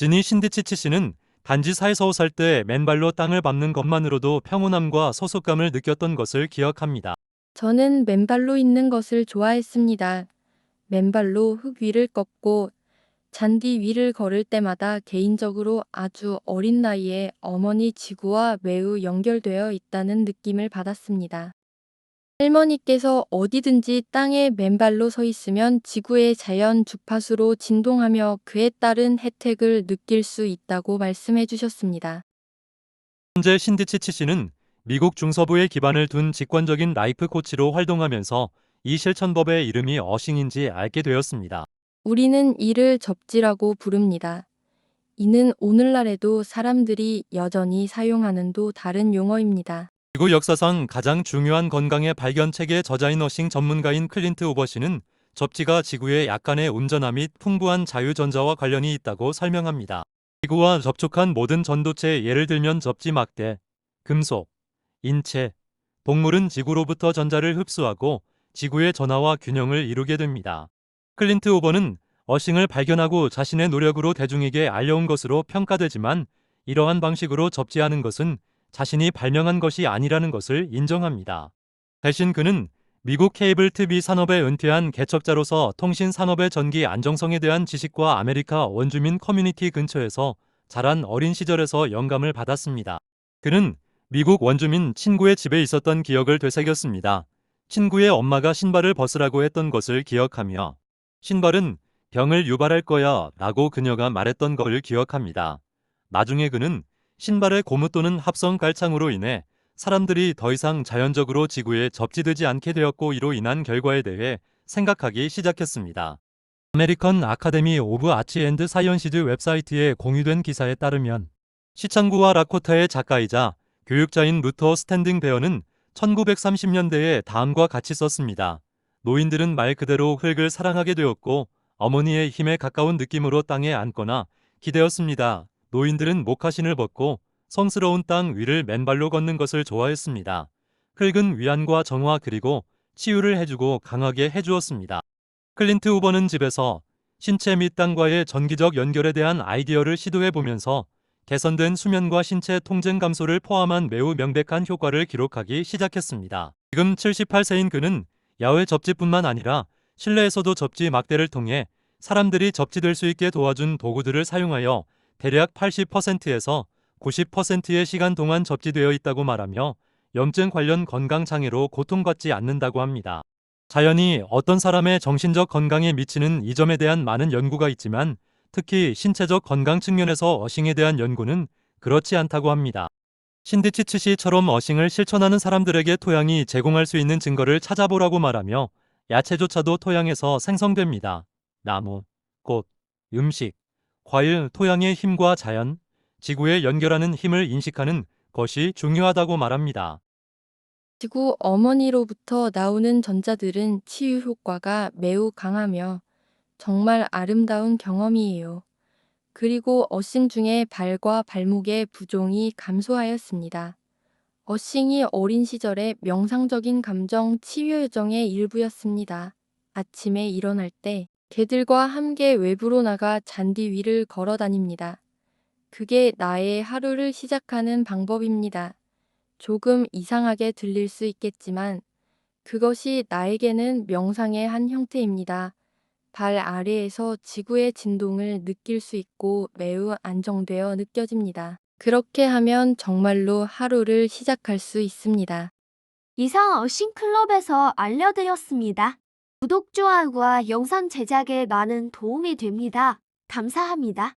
지니 신디치치 씨는 단지 사에서 살 때 맨발로 땅을 밟는 것만으로도 평온함과 소속감을 느꼈던 것을 기억합니다. 저는 맨발로 있는 것을 좋아했습니다. 맨발로 흙 위를 꺾고 잔디 위를 걸을 때마다 개인적으로 아주 어린 나이에 어머니 지구와 매우 연결되어 있다는 느낌을 받았습니다. 할머니께서 어디든지 땅에 맨발로 서 있으면 지구의 자연 주파수로 진동하며 그에 따른 혜택을 느낄 수 있다고 말씀해 주셨습니다. 현재 신디치치 씨는 미국 중서부에 기반을 둔 직관적인 라이프 코치로 활동하면서 이 실천법의 이름이 어싱인지 알게 되었습니다. 우리는 이를 접지라고 부릅니다. 이는 오늘날에도 사람들이 여전히 사용하는 또 다른 용어입니다. 지구 역사상 가장 중요한 건강의 발견책의 저자인 어싱 전문가인 클린트 오버 씨는 접지가 지구의 약간의 온전함 및 풍부한 자유전자와 관련이 있다고 설명합니다. 지구와 접촉한 모든 전도체 예를 들면 접지 막대, 금속, 인체, 동물은 지구로부터 전자를 흡수하고 지구의 전하와 균형을 이루게 됩니다. 클린트 오버는 어싱을 발견하고 자신의 노력으로 대중에게 알려온 것으로 평가되지만 이러한 방식으로 접지하는 것은 자신이 발명한 것이 아니라는 것을 인정합니다. 대신 그는 미국 케이블 TV 산업에 은퇴한 개척자로서 통신 산업의 전기 안정성에 대한 지식과 아메리카 원주민 커뮤니티 근처에서 자란 어린 시절에서 영감을 받았습니다. 그는 미국 원주민 친구의 집에 있었던 기억을 되새겼습니다. 친구의 엄마가 신발을 벗으라고 했던 것을 기억하며 신발은 병을 유발할 거야 라고 그녀가 말했던 것을 기억합니다. 나중에 그는 신발의 고무 또는 합성 갈창으로 인해 사람들이 더 이상 자연적으로 지구에 접지되지 않게 되었고 이로 인한 결과에 대해 생각하기 시작했습니다. 아메리컨 아카데미 오브 아치 앤드 사이언시즈 웹사이트에 공유된 기사에 따르면 시창구와 라코타의 작가이자 교육자인 루터 스탠딩 베어는 1930년대에 다음과 같이 썼습니다. 노인들은 말 그대로 흙을 사랑하게 되었고 어머니의 힘에 가까운 느낌으로 땅에 앉거나 기대었습니다. 노인들은 목화신을 벗고 성스러운 땅 위를 맨발로 걷는 것을 좋아했습니다. 흙은 위안과 정화 그리고 치유를 해주고 강하게 해주었습니다. 클린트 후버는 집에서 신체 및 땅과의 전기적 연결에 대한 아이디어를 시도해 보면서 개선된 수면과 신체 통증 감소를 포함한 매우 명백한 효과를 기록하기 시작했습니다. 지금 78세인 그는 야외 접지뿐만 아니라 실내에서도 접지 막대를 통해 사람들이 접지될 수 있게 도와준 도구들을 사용하여 대략 80%에서 90%의 시간 동안 접지되어 있다고 말하며 염증 관련 건강 장애로 고통받지 않는다고 합니다. 자연이 어떤 사람의 정신적 건강에 미치는 이 점에 대한 많은 연구가 있지만 특히 신체적 건강 측면에서 어싱에 대한 연구는 그렇지 않다고 합니다. 신디치치 씨처럼 어싱을 실천하는 사람들에게 토양이 제공할 수 있는 증거를 찾아보라고 말하며 야채조차도 토양에서 생성됩니다. 나무, 꽃, 음식, 과일, 토양의 힘과 자연, 지구에 연결하는 힘을 인식하는 것이 중요하다고 말합니다. 지구 어머니로부터 나오는 전자들은 치유 효과가 매우 강하며 정말 아름다운 경험이에요. 그리고 어싱 중에 발과 발목의 부종이 감소하였습니다. 어싱이 어린 시절의 명상적인 감정 치유 여정의 일부였습니다. 아침에 일어날 때 개들과 함께 외부로 나가 잔디 위를 걸어 다닙니다. 그게 나의 하루를 시작하는 방법입니다. 조금 이상하게 들릴 수 있겠지만 그것이 나에게는 명상의 한 형태입니다. 발 아래에서 지구의 진동을 느낄 수 있고 매우 안정되어 느껴집니다. 그렇게 하면 정말로 하루를 시작할 수 있습니다. 이상 어싱 클럽에서 알려드렸습니다. 구독, 좋아요와 영상 제작에 많은 도움이 됩니다. 감사합니다.